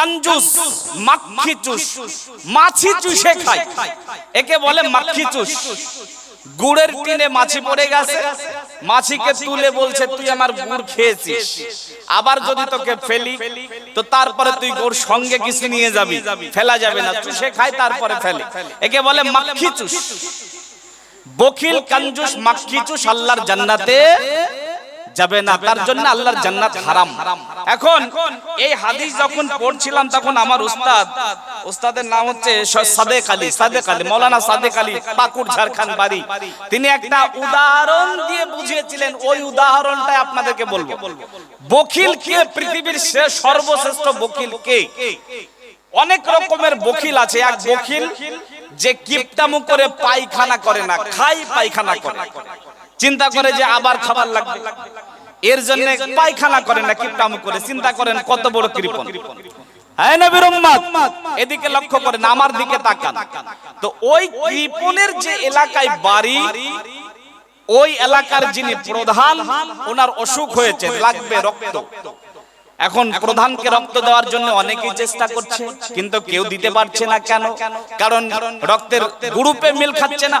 কঞ্জুস মাখি চুষ মাছি চুষে খায়। একে বলে মাখি চুষ গুড়ের টিনে মাছি পড়ে গেছে। মাছিকে তুলে বলছে তুই আমার গুড় খেয়েছিস। আবার যদি তোকে ফেলি তো তারপরে তুই গুড় সঙ্গে কিছু নিয়ে যাবি? ফেলা যাবে না। চুষে খায় তারপরে ফেলে। একে বলে মাখি চুষ বখিল কঞ্জুস মাখি চুষ আল্লাহর জান্নাতে যাবে না তার জন্য আল্লাহর জান্নাত হারাম। এখন এই হাদিস যখন পড়ছিলাম তখন আমার উস্তাদ উস্তাদের নাম হচ্ছে সাদেক আলী সাদেক আলী মৌলানা সাদেক আলী পাকুড় ঝাড়খণ্ড বাড়ি। তিনি একটা উদাহরণ দিয়ে বুঝিয়েছিলেন ওই উদাহরণটাই আপনাদেরকে বলব। বকিল কে পৃথিবীর শেষ সর্বশ্রেষ্ঠ বকিল কে? অনেক রকমের বকিল আছে। এক বকিল যে কিপটামু করে পায়খানা করে না খাই পায়খানা করে। চিন্তা করে যে আবার খাবার লাগবে। এর জন্য পায়খানা করেন না কিপটামু করে। চিন্তা করেন কত বড় কৃপণ। হ্যাঁ নবীর উম্মত এদিকে লক্ষ্য করেন আমার দিকে তাকান। তো ওই কৃপণের যে এলাকায় বাড়ি ওই এলাকার যিনি প্রধান ওনার অসুখ হয়েছে লাগবে রক্ত। এখন প্রধানকে রক্ত দেওয়ার জন্য অনেকেই চেষ্টা করছে কিন্তু কেউ দিতে পারছে না কেন? কারণ রক্তের গ্রুপে মিল খাচ্ছে না।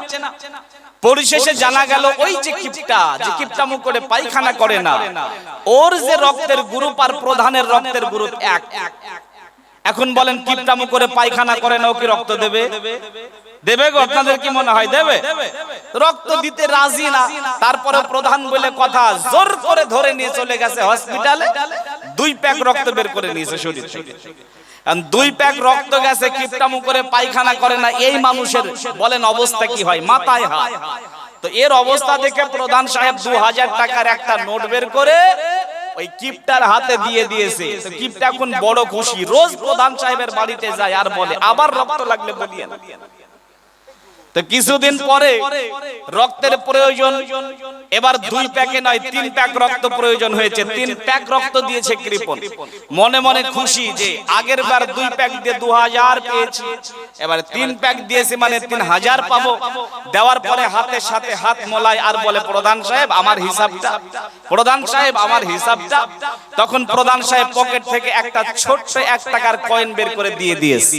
পরিশেষে জানা গেল ওই যে কিপটা যে কিপটামু করে পায়খানা করে না। ওর যে রক্তের গ্রুপ আর প্রধানের রক্তের গ্রুপ এক। এখন বলেন, কিপটামু করে পায়খানা করে না কি রক্ত দেবে? দেবে গো, আপনাদের কি মনে হয়? দেবে? রক্ত দিতে রাজি না। তারপরে প্রধান বলে কথা, জোর করে ধরে নিয়ে চলে গেছে হসপিটালে। দুই প্যাক রক্ত বের করে নিয়েছে শরীর দুই প্যাক রক্ত গেছে, কিপটামু করে পায়খানা করে না, এই মানুষের বলেন অবস্থা কি হয়? মাথায় হাত। তো এর অবস্থা দেখে প্রধান সাহেব দু হাজার টাকার একটা নোট বের করে ওই কিপটার হাতে দিয়ে দিয়েছে। কিপটা এখন বড় খুশি। রোজ প্রধান সাহেবের বাড়িতে যায় আর বলে, আবার রক্ত লাগলে বলিয়ে তো কিছুদিন পরে রক্তের প্রয়োজন। এবার দুই প্যাকে নয়, তিন প্যাক রক্ত প্রয়োজন হয়েছে। তিন প্যাক রক্ত দিয়েছে কৃপন। মনে মনে খুশি যে আগের বার দুই প্যাক দিয়ে দু হাজার পেয়েছি। এবার তিন প্যাক দিয়েছে মানে তিন হাজার পাবো। দেওয়ার পরে হাতের সাথে হাত মোলায় আর বলে, প্রধান সাহেব, আমার হিসাবটা, প্রধান সাহেব, আমার হিসাবটা। তখন প্রধান সাহেব পকেট থেকে একটা ছোট্ট এক টাকার কয়েন বের করে দিয়ে দিয়েছে।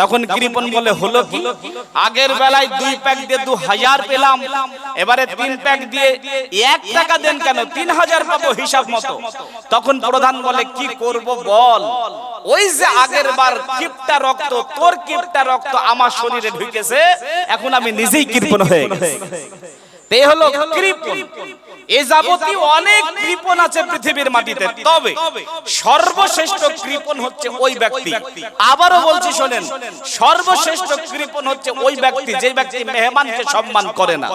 তখন কৃপন বলে, হলো কি? আগের বেলায় দুই প্যাক দিয়ে দু হাজার পেলাম। এবারে তিন প্যাক দিয়ে এক টাকা দেন কেন? তিন হাজার পাবো হিসাব মতো। তখন প্রধান বলে, কি করব বল? ওই যে আগের বার কিপটা রক্ত, তোর কিপটা রক্ত আমার শরীরে ঢুকেছে, এখন আমি নিজেই কৃপণ হয়ে গেছি। হলো কৃপণ। এ যাবতীয় অনেক কৃপণ আছে পৃথিবীর মাটিতে। তবে সর্বশ্রেষ্ঠ কৃপণ হচ্ছে ওই ব্যক্তি। আবারও বলছি শোনেন সর্বশ্রেষ্ঠ কৃপণ হচ্ছে ওই ব্যক্তি যে ব্যক্তি মেহমানকে সম্মান করে না।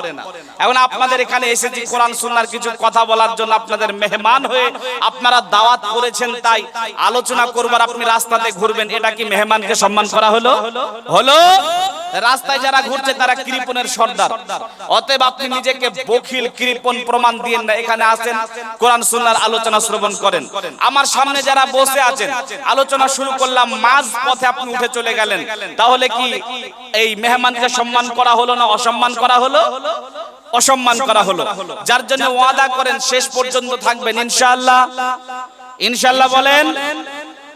এখন আপনাদের এখানে এসেছি কোরআন কিছু কথা বলার জন্য আপনাদের মেহমান হয়ে আপনারা দাওয়াত করেছেন তাই আলোচনা করবার আপনি রাস্তাতে ঘুরবেন। এটা কি মেহমানকে সম্মান করা হলো? হলো? রাস্তায় যারা ঘুরছে তারা কৃপণের সর্দার। অতএব আপনি নিজেকে বখিল কৃপণ প্রমাণ দিয়েন না, এখানে আসেন, কোরআন সুন্নাহর আলোচনা শ্রবণ করেন। আমার সামনে যারা বসে আছেন, আলোচনা শুরু করলাম, মাঝ পথে আপনি উঠে চলে গেলেন। তাহলে কি এই মেহমানকে সম্মান করা হলো না অসম্মান করা হলো? অসম্মান করা হলো। যার জন্য ওয়াদা করেন, শেষ পর্যন্ত থাকবেন, ইনশাআল্লাহ। ইনশাআল্লাহ বলেন,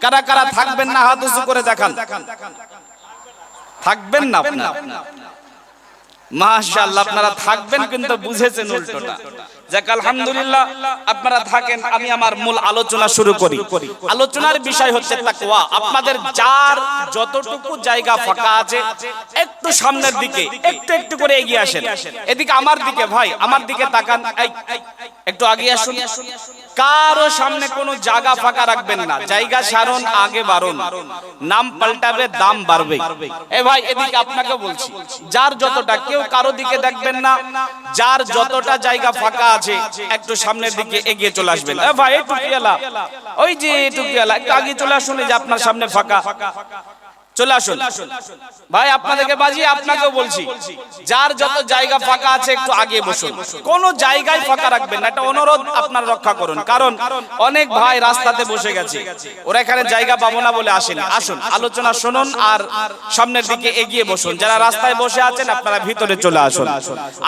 কারা কারা থাকবেন না, হাত উঁচু করে দেখান। থাকবেন না আপনারা। মাশাআল্লাহ আপনারা থাকবেন কিন্তু বুঝেছেন উল্টোটা। কারও। সামনে কোনো জায়গা ফাঁকা রাখবেন না। জায়গা সারণ আগে বারণ নাম পাল্টাবে, দাম বাড়বে। এ ভাই, এদিকে আপনাকে বলছি, যার যতটা, কেউ কারও দিকে দেখবেন না, যার যতটা জায়গা ফাঁকা আছে একটু সামনের দিকে এগিয়ে চলে আসবেন। ভাই, এই টুপিয়ালা ওই যে এই টুপিয়ালা একটু আগে চলে আসুন যে আপনার সামনে ফাঁকা। চলে আসুন। ভাই, আপনাদেরকে বাজি আপনাকেও বলছি, যার যত জায়গা ফাঁকা আছে একটু আগে বসুন। কোন জায়গায় ফাঁকা রাখবেন না এটা অনুরোধ আপনার রক্ষা করুন। কারণ অনেক ভাই রাস্তাতে বসে গেছে, ওরা এখানে জায়গা পাবো না বলে আসেনি। আসুন, আলোচনা শুনুন আর সামনের দিকে এগিয়ে বসুন। যারা রাস্তায় বসে আছেন, আপনারা ভিতরে চলে আসুন।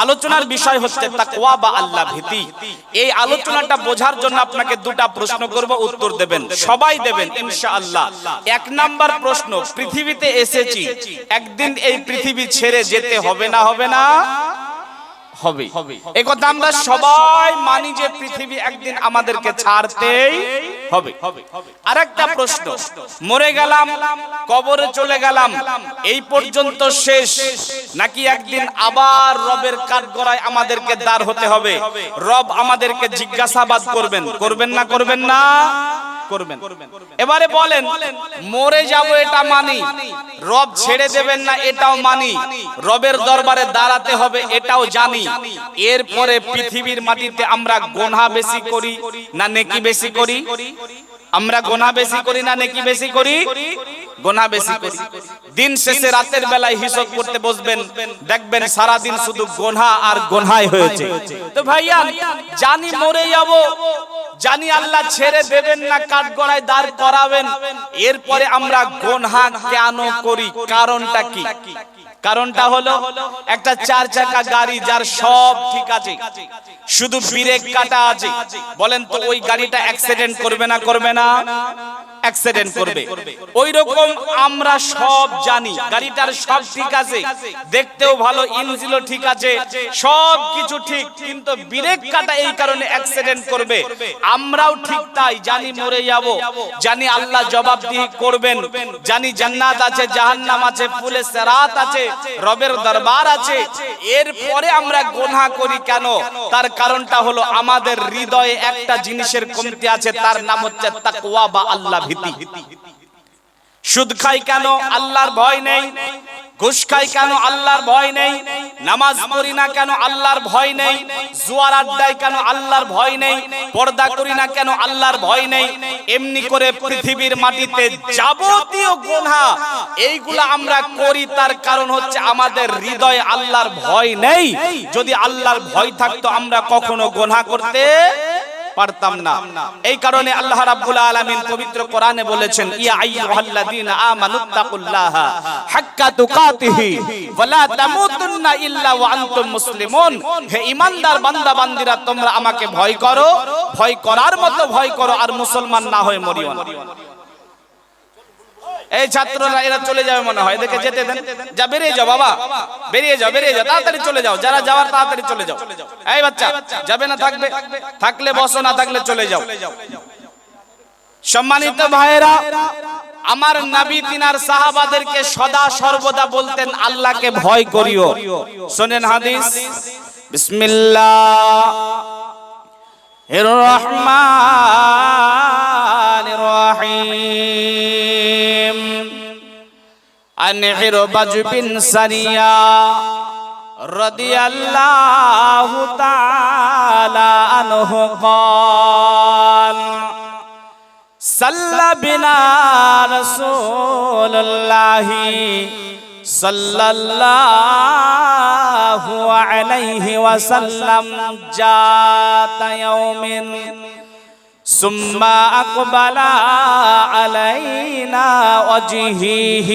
আলোচনার বিষয় হচ্ছে তাকওয়া বা আল্লাহ ভীতি। এই আলোচনাটা বোঝার জন্য আপনাকে দুটা প্রশ্ন করব, উত্তর দেবেন, সবাই দেবেন, ইনশাআল্লাহ। এক নাম্বার প্রশ্ন পৃথিবীতে এসেছি। একদিন এই পৃথিবী ছেড়ে যেতে হবে না হবে না? হবে। এই কথা আমরা সবাই মানি যে পৃথিবী একদিন আমাদেরকে ছাড়তেই হবে। আরেকটা প্রশ্ন। মরে গেলাম কবরে চলে গেলাম। এই পর্যন্ত শেষ। নাকি একদিন আবার রবের কাঠগড়ায় আমাদেরকে দাঁড় হতে হবে। রব আমাদেরকে জিজ্ঞাসাবাদ করবেন। করবেন। না করবেন না। করবেন। এবারে বলেন মরে যাব এটা মানি। রব ছেড়ে দেবেন না এটাও মানি। রবের দরবারে দাঁড়াতে হবে এটাও জানি। এরপরে পৃথিবীর মাটিতে আমরা গোনা বেশি করি না নেকি বেশি করি? আমরা গোনা বেশি করি না, নেকি বেশি করি? গোনা বেশি করি। দিন শেষে রাতের বেলায় হিসাব করতে বসবেন, দেখবেন সারা দিন শুধু গোনা আর গোনাই হয়েছে। তো ভাইয়া, জানি মরে যাব, জানি আল্লাহ ছেড়ে দেবেন না কাঠগড়ায় দাঁড় করাবেন। এরপরে আমরা গোনা কেন করি? কারণটা কি? কারণটা হলো একটা চার চাকা গাড়ি যার সব ঠিক আছে, শুধু ব্রেক কাটা আছে। বলেন তো ওই গাড়িটা অ্যাক্সিডেন্ট করবে না করবে না? অ্যাক্সিডেন্ট করবে। ওই রকম আমরা সব জানি, গাড়িটার সব ঠিক আছে, দেখতেও ভালো, ইঞ্জিনও ঠিক আছে, সব কিছু ঠিক, কিন্তু ব্রেক কাটা এই কারণে অ্যাক্সিডেন্ট করবে। আমরাও ঠিক তাই, জানি মরে যাব, জানি আল্লাহ জবাবদিহি করবেন, জানি জান্নাত আছে, জাহান্নাম আছে, ফুলে সেরাত আছে রবের দরবার আছে। এরপরে আমরা গোনা করি কেন? তার কারণটা হলো আমাদের হৃদয়ে একটা জিনিসের কমতি আছে, তার নাম হচ্ছে তাকওয়া বা আল্লাহ ভীতি। সুদ খাই কেন? আল্লাহর ভয় নেই। ঘুষ খাই কেন? আল্লাহর ভয় নেই। নামাজ পড়ি না কেন? আল্লাহর ভয় নেই। জুয়ার আড্ডায় কেন? আল্লাহর ভয় নেই। পর্দা করি না কেন? আল্লাহর ভয় নেই। এমনি করে পৃথিবীর মাটিতে যাবতীয় গুনাহ, এইগুলা আমরা করি, তার কারণ হচ্ছে আমাদের হৃদয়ে আল্লাহর ভয় নেই। যদি আল্লাহর ভয় থাকতো, আমরা কখনো গুনাহ করতে পারতাম না। এই কারণে আল্লাহ রাব্বুল আলামিন পবিত্র কোরআনে বলেছেন, ইয়া আইয়ুহাল্লাযীনা আমানুত্তাকুল্লাহা হাক্কা তুকাতিহি ওয়ালা তামুতুন্না ইল্লা ওয়া আনতুম মুসলিমুন। হে ইমানদার বান্দা বান্দিরা তোমরা আমাকে ভয় করো, ভয় করার মতো ভয় করো, আর মুসলমান না হয়ে মরিও না। এই ছাত্ররা এরা চলে যাবে মনে হয়। এদেরকে যেতে দেন। যা, বেরিয়ে যাও বাবা। বেরিয়ে যাও বেরিয়ে যাও। তাড়াতাড়ি চলে যাও। যারা যাওয়ার, তাড়াতাড়ি চলে যাও। এই বাচ্চা, যাবে না থাকবে। থাকলে বসো, না থাকলে চলে যাও। সম্মানিত ভাইয়েরা, আমার নবী তিনার সাহাবাদেরকে সদা সর্বদা বলতেন, আল্লাহকে ভয় করিও। শোনেন হাদিস। বিসমিল্লাহ। রহমান। الرحيم عن عربج بن سريا رضي الله تعالى عنه قال صلى بنا رسول الله صلى الله عليه وسلم جات يوم ثم أقبل علينا وجهه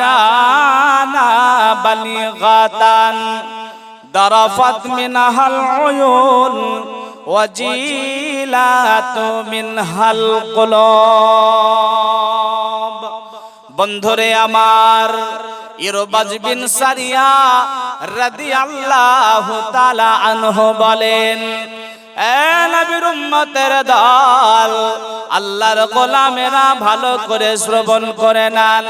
فوعجانا بلغة ضرفت منها العيون وجيلات منها القلوب বন্ধুরে আমার ইরবাজ বিন সারিয়া রাদিয়াল্লাহু তাআলা আনহু বলেন এ নবীর উম্মতের দল, আল্লাহর গোলামেরা ভালো করে শ্রবণ করে নেন।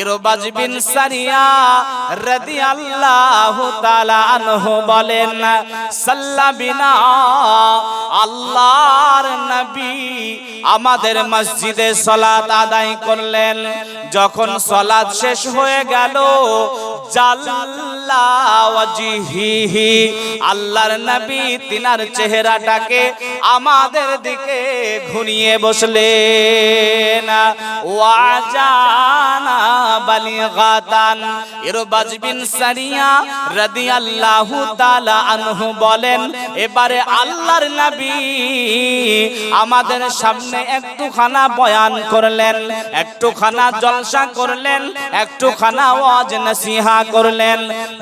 ইরবাজ বিন সারিয়া রাদিয়াল্লাহু তাআলা আনহু বলেন সাল্লাবিনা আল্লাহর নবী আমাদের মসজিদে সালাত আদায় করলেন। যখন সালাত শেষ হয়ে গেল জাল্লা আল্লাহর নবী তিনার চেহারাটাকে আমাদের দিকে ঘুরিয়ে বসলেন। না ওয়াজানা বালিগাতান আনহু বলেন, এবারে আল্লাহর নবী আমাদের সামনে একটুখানা বয়ান করলেন, একটুখানা জলসা করলেন, একটুখানা ওয়াজ নসিহা করলেন।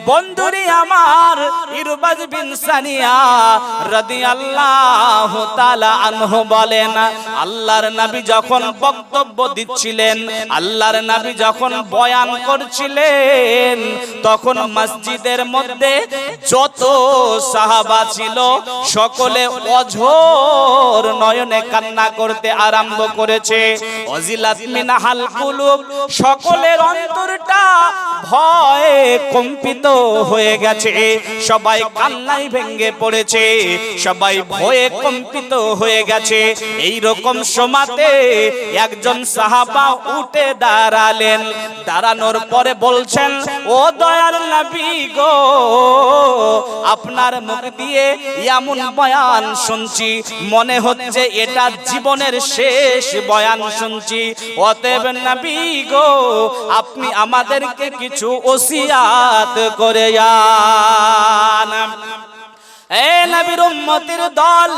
বন্ধুরি আমার ইরবাজ বিন সানিয়া রাদিয়াল্লাহু তাআলা আনহু বলেন, আল্লাহর নবী যখন বক্তব্য দিচ্ছিলেন, আল্লাহর নবী যখন বয়ান করছিলেন, তখন মসজিদের মধ্যে যত সাহাবা ছিল, সকলে অঝোর নয়নে কান্না করতে আরম্ভ করেছে। অজিলাত মিনাহাল কুলুব, সকলের অন্তরটা ভয়ে কম্পিত হয়ে গেছে। সবাই কান্নাই ভেঙ্গে পড়েছে। সবাই ভয়ে কম্পিত হয়ে গেছে। এই রকম সমাতে একজন সাহাবা উঠে দাঁড়ালেন। দাঁড়ানোর পরে বলছেন, ও দয়ার নবী গো, আপনার মুখ দিয়ে এমন বয়ান শুনছি। মনে হচ্ছে এটা জীবনের শেষ বয়ান শুনছি। অতএব নবী গো, আপনি আমাদেরকে কিছু ওসিয়াত করে নবীর দল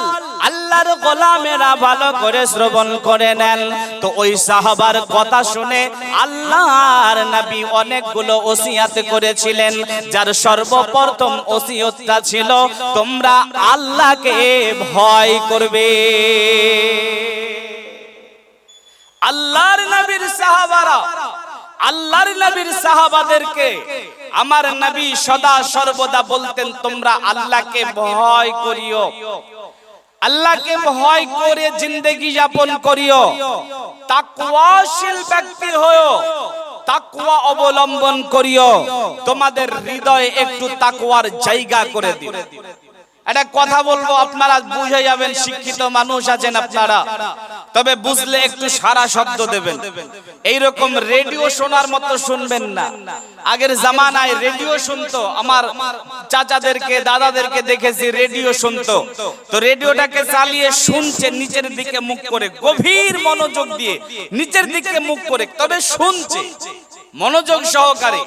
আল্লাহর গোলামেরা ভালো করে শ্রবণ করে নেন। তো ওই সাহাবার কথা শুনে আল্লাহর নবী অনেকগুলো ওসিয়াত করেছিলেন, যার সর্বপ্রথম ওসিয়তটা ছিল, তোমরা আল্লাহকে ভয় করবে। আল্লাহর নবীর সাহাবারা আল্লাহর নবীর সাহাবাদেরকে আমার নবী সদা সর্বদা বলতেন, তোমরা আল্লাহকে ভয় করিও। আল্লাহকে ভয় করে জিন্দগি যাপন করিও। তাকওয়াশীল ব্যক্তি হয়ো তাকওয়া অবলম্বন করিও। তোমাদের হৃদয়ে একটু তাকওয়ার জায়গা করে দিও। একটা কথা বলব, আপনারা বুঝে যাবেন, শিক্ষিত মানুষ আছেন আপনারা। তবে বুঝলে একটু সারা শব্দ দেবেন। এইরকম রেডিও শোনার মতো শুনবেন না। আগের জামানায় রেডিও শুনতো, আমার চাচাদেরকে, দাদাদেরকে দেখেছি রেডিও শুনতো। তো রেডিওটাকে চালিয়ে শুনছে, নিচের দিকে মুখ করে, গভীর মনোযোগ দিয়ে, নিচের দিকে মুখ করে, তবে শুনছে। মনোযোগ সহকারে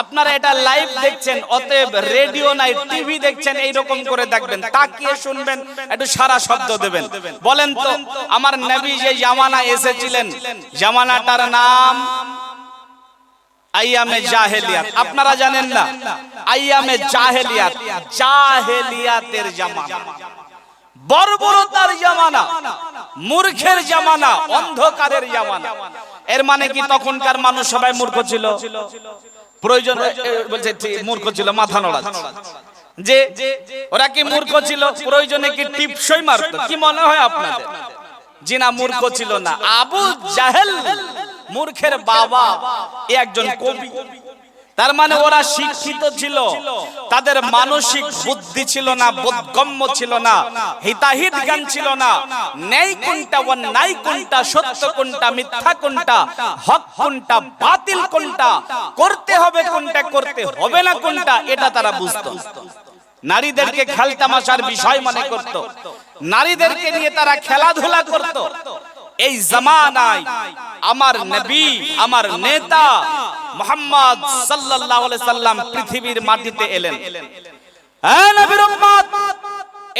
আপনারা এটা লাইভ দেখছেন অতএব রেডিও নাই টিভি দেখছেন এই রকম করে দেখবেন। তাকিয়ে শুনবেন একটু সারা শব্দ দেবেন। বলেন তো আমার নবী যে জামানা এসেছিলেন জামানাটার নাম আইয়ামে জাহেলিয়াত। আপনারা জানেন না আইয়ামে জাহেলিয়াত জাহেলিয়াতের জামানা। বর্বরতার জামানা, মূর্খের জামানা, অন্ধকারের জামানা। এর মানে কি? তখনকার মানুষ সবাই মূর্খ ছিল। প্রয়োজন বলছে মূর্খ ছিল, মাথা নড়া যে, ওরা কি মূর্খ ছিল? প্রয়োজনে কি টিপসই মারতো? কি মনে হয় আপনাদের? জিনা মূর্খ ছিল না। আবু জাহেল, মূর্খের বাবা একজন কবি। তার মানে ওরা শিক্ষিত ছিল। তাদের মানসিক বুদ্ধি ছিল না বোধগম্য ছিল না হিতাহিত জ্ঞান ছিল না। ন্যায় কোনটা নাই কোনটা সত্য কোনটা মিথ্যা কোনটা হক কোনটা বাতিল কোনটা করতে হবে কোনটা করতে হবে না কোনটা এটা তারা বুঝতো। নারীদেরকে খেলতামাশার বিষয় মনে করত। নারীদেরকে নিয়ে তারা খেলাধুলা করত। এই জামানায় আমার নবী আমার নেতা মোহাম্মদ সাল্লাল্লাহু আলাইহি সাল্লাম পৃথিবীর মাটিতে এলেন। হ্যাঁ নবীর উম্মত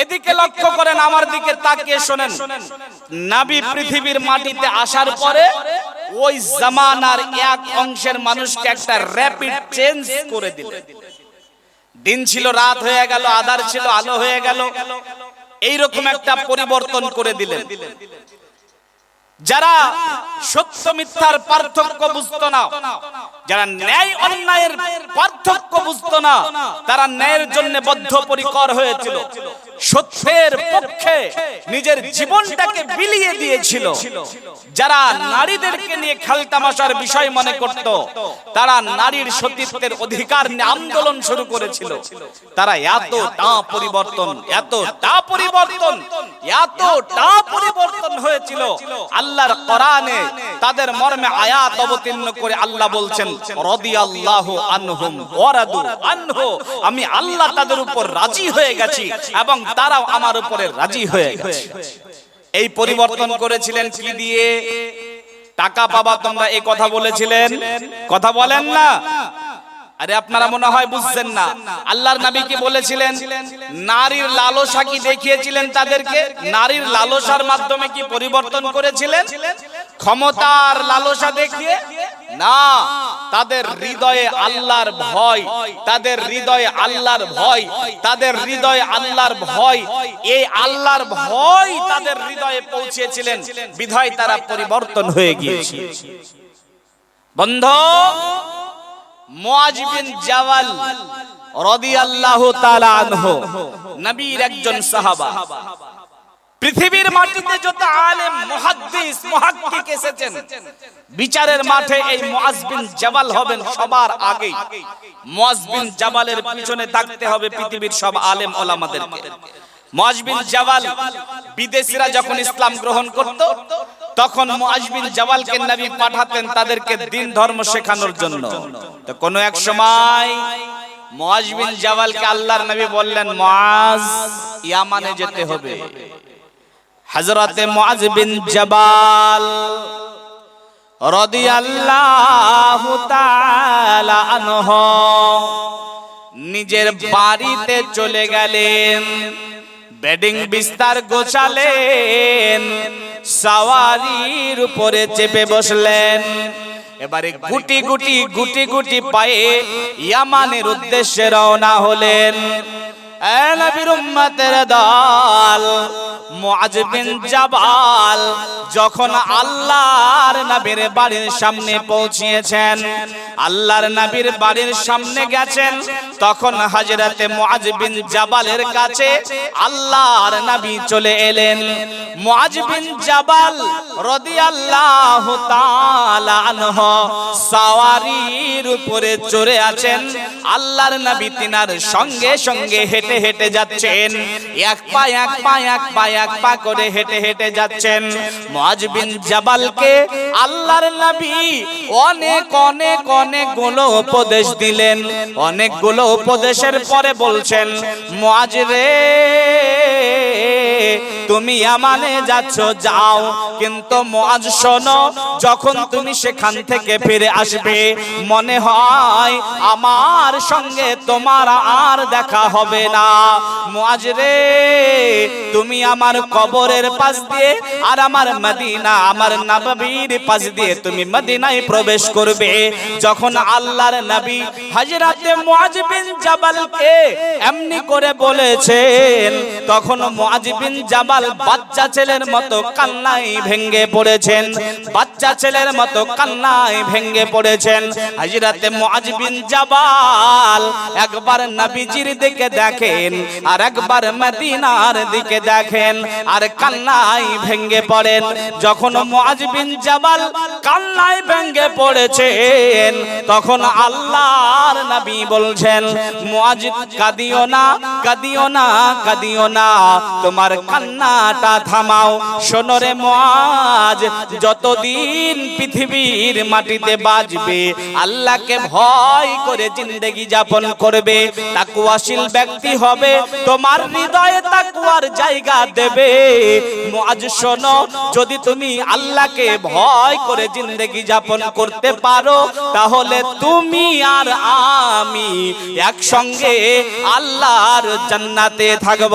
এদিকে লক্ষ্য করেন, আমার দিকে তাকিয়ে শোনেন। নাবি পৃথিবীর মাটিতে আসার পরে ওই জামানার এক অংশের মানুষকে একটা র্যাপিড চেঞ্জ করে দিলেন। দিন ছিল, রাত হয়ে গেল, আধার ছিল, আলো হয়ে গেল। এইরকম একটা পরিবর্তন করে দিলেন। যারা সত্য মিথ্যার পার্থক্য বুঝতো না, যারা ন্যায় অন্যায়ের পার্থক্য বুঝতো না, তারা ন্যায়ের জন্য বদ্ধপরিকর হয়েছিল। সত্যের পক্ষে নিজের জীবনটাকে বিলিয়ে দিয়েছিল। যারা নারীদেরকে নিয়ে খেলতামাশার বিষয় মনে করত, তারা নারীর সতীত্বের অধিকার নিয়ে আন্দোলন শুরু করেছিল। তারা এতটা পরিবর্তন এতটা পরিবর্তন এতটা পরিবর্তন হয়েছিল। আল্লাহর কোরআনে তাদের মর্মে আয়াত অবতীর্ণ করে আল্লাহ বলছেন, রাদিয়াল্লাহু আনহুম ওয়ারাদু আনহু। আমি আল্লাহ তাদের উপর রাজি হয়ে গেছি এবং তারাও আমার উপরে রাজি হয়ে গেছে। এই পরিবর্তন করেছিলেন কি দিয়ে? টাকা পাবা তোমরা এই কথা বলেছিলেন? কথা বলেন না। আরে আপনারা মনে হয় বুঝছেন না। আল্লাহর নবী কি বলেছিলেন? নারীর লালসা কি দেখিয়েছিলেন তাদেরকে? নারীর লালসার মাধ্যমে কি পরিবর্তন করেছিলেন? ক্ষমতার লালসা দেখিয়ে? না, তাদের হৃদয়ে আল্লাহর ভয়, তাদের হৃদয়ে আল্লাহর ভয়, তাদের হৃদয়ে আল্লাহর ভয়, এই আল্লাহর ভয় তাদের হৃদয়ে পৌঁছেছিলেন। বিধায় তারা পরিবর্তন হয়ে গিয়েছে বন্ধ জাওয়াল নবীর একজন সাহাবা। পৃথিবীর যত আলেম বিচারের মাঠে এই মুআজ বিন জাবাল হবেন সবার আগে মুআজ বিন জাবালের পিছনে থাকতে হবে পৃথিবীর সব আলেম ওলামাদেরকে। মুআজ বিন জাবাল বিদেশিরা যখন ইসলাম গ্রহণ করত তখন মুআজ বিন জাবালকে নবী পাঠাতেন তাদেরকে দিন ধর্ম শেখানোর জন্য। তো কোনো এক সময় মুআজ বিন জাবালকে আল্লাহর নবী বললেন মুআজ ইয়ামানে যেতে হবে। হযরতে মুআজ বিন জাবাল রাদিয়াল্লাহু তাআলা আনহু নিজের বাড়িতে চলে গেলেন। বেডিং বিস্তার গোছালেন সাওয়ারির উপরে চেপে বসলেন। এবারে গুটি গুটি গুটি গুটি পায়ে ইয়ামানের উদ্দেশ্যে রওনা হলেন। এ জাবাল, যখন আল্লাহর বাড়ির সামনে বাড়ির সামনে গেছেন, তখন হযরতে মুআজ বিন জাবালের কাছে আল্লাহর নবী চলে এলেন। মুআজ বিন জাবাল রাদিয়াল্লাহু তাআলা সাওয়ারির উপরে চড়ে আছেন। আল্লাহর নবী তিনার সঙ্গে সঙ্গে হেঁটে হেঁটে হেঁটে যাচ্ছেন। এক পা এক পা এক পা এক পা করে হেঁটে হেঁটে যাচ্ছেন। মুআজ বিন জাবালকে আল্লাহর নবী অনেক অনেক অনেকগুলো উপদেশ দিলেন। অনেকগুলো উপদেশের পরে বলছেন, মুআজ রে তুমি আমানে যাচ্ছ, যাও। কিন্তু মুআজ শোনো, যখন তুমি সেখান থেকে ফিরে আসবে, মনে হয় আমার সঙ্গে তোমার আর দেখা হবে না। মুআজ রে, তুমি আমার কবরের পাশ দিয়ে আর আমার মদিনা, আমার নববীর পাশ দিয়ে তুমি মদিনায় প্রবেশ করবে। যখন আল্লাহর নবী হযরতে মুআজ বিন জাবালকে এমনি করে বলেছেন, তখন মুআজ বিন জাবাল বাচ্চা ছেলের মতো কান্নায় ভেঙ্গে পড়েছেন। বাচ্চা ছেলের মতো কান্নায় ভেঙ্গে পড়েছেন। হযরতে মুআজ বিন জাবাল একবার নবীজির দিকে দেখেন আর একবার মদিনার দিকে দেখেন আর কান্নায় ভেঙ্গে পড়েন। যখন মুআজ বিন জাবাল কান্নায় ভেঙ্গে পড়েছেন, তখন আল্লাহর নবী বলছেন, মুআজ, কাঁদিও না কাঁদিও না কাঁদিও না। তোমার কান্নাটা থামাও। শোনো রে মুআজ, যতদিন পৃথিবীর মাটিতে বাজবে, আল্লাহকে ভয় করে জিন্দেগি যাপন করবে, তাকুয়াশীল ব্যক্তি হবে, তোমার হৃদয়ে তাকুয়ার জায়গা দেবে। মুআজ, শোনো, যদি তুমি আল্লাহকে ভয় করে জিন্দেগি যাপন করতে পারো, তাহলে তুমি আর আমি একসঙ্গে আল্লাহর জান্নাতে থাকব।